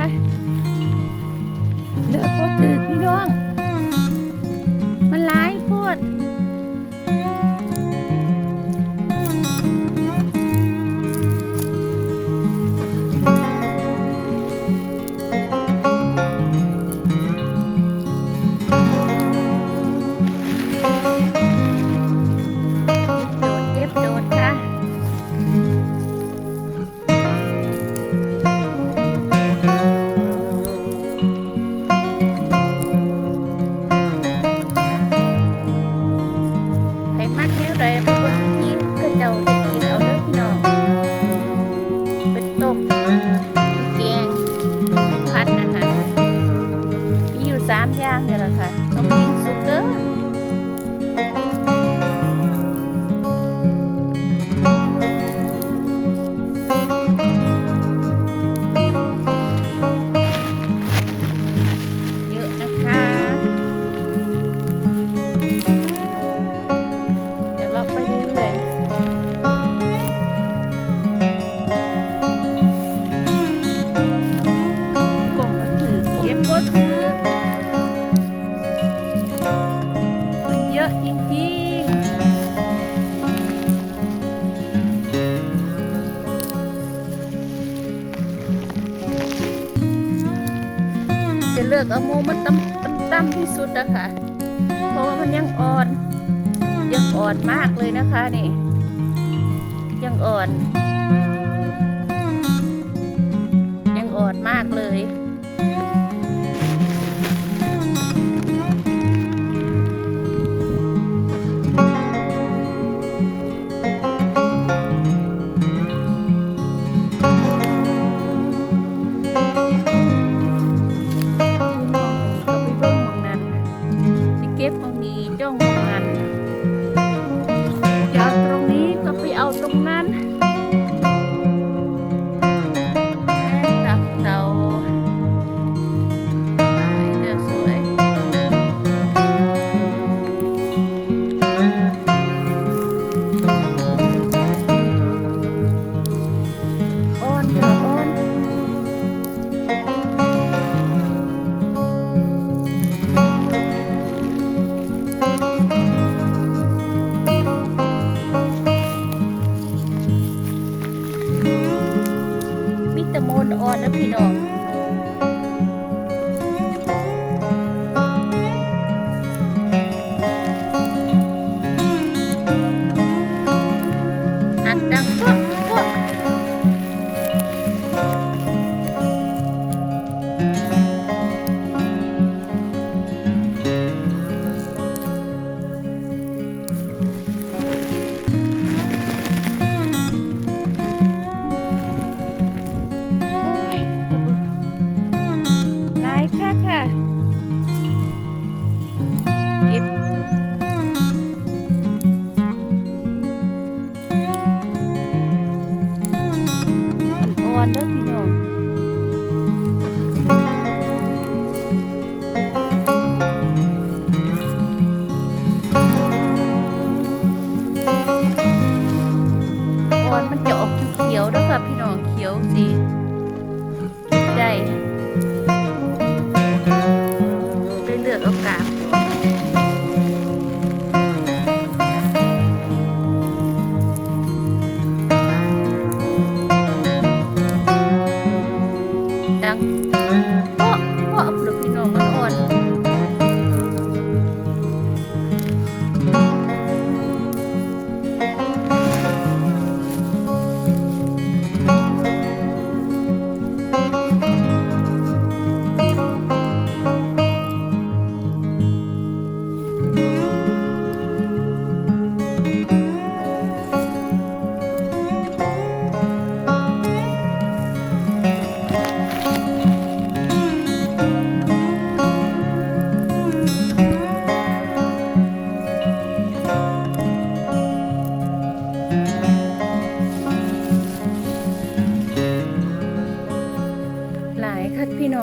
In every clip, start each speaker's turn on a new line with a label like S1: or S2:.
S1: นะคเดือดโพตรตื่นพี่น้อง เดี๋ยวเราไปเรื่ยๆกล่องมันเก็บก็อนเยอะจริงๆเลือกเอาโมมันต่ำต่ำที่สุดนะคะ เพราะว่ามันยังอ่อน ยังอ่อนมากเลยนะคะนี่ ยังอ่อน ยังอ่อนมากเลย ด้วยค่ะพี่น้องเขียวสี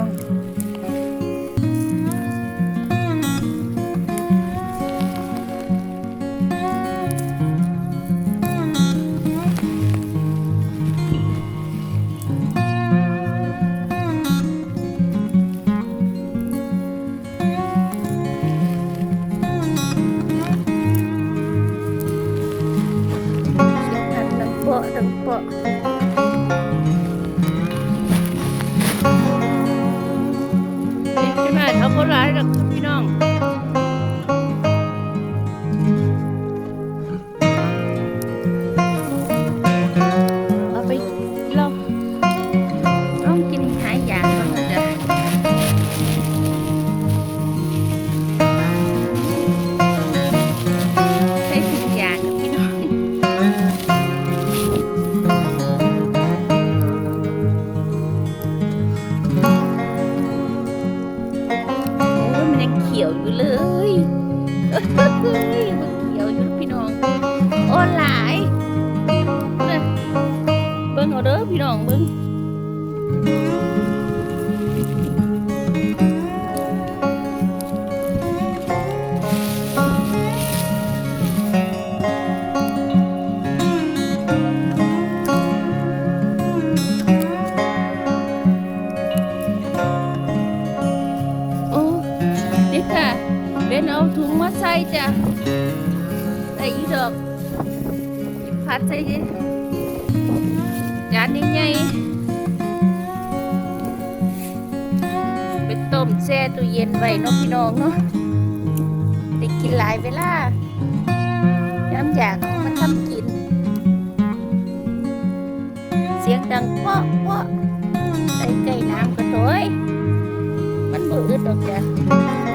S1: 嗯 ขียวอยู่เลยมันเขียวอยู่พี่น้องออนไลน์เบิ้งเอาเด้อพี่น้องเบิ้ง ต้มแช่ตู้เย็นไว้นาะพี่น้องเนาะได้กินหลายเวลาย้ำอยางมันทำกิน เสียงดังปาะปาะใส่ใจน้ำก็ถอยมันบื่อตรงจ้ะ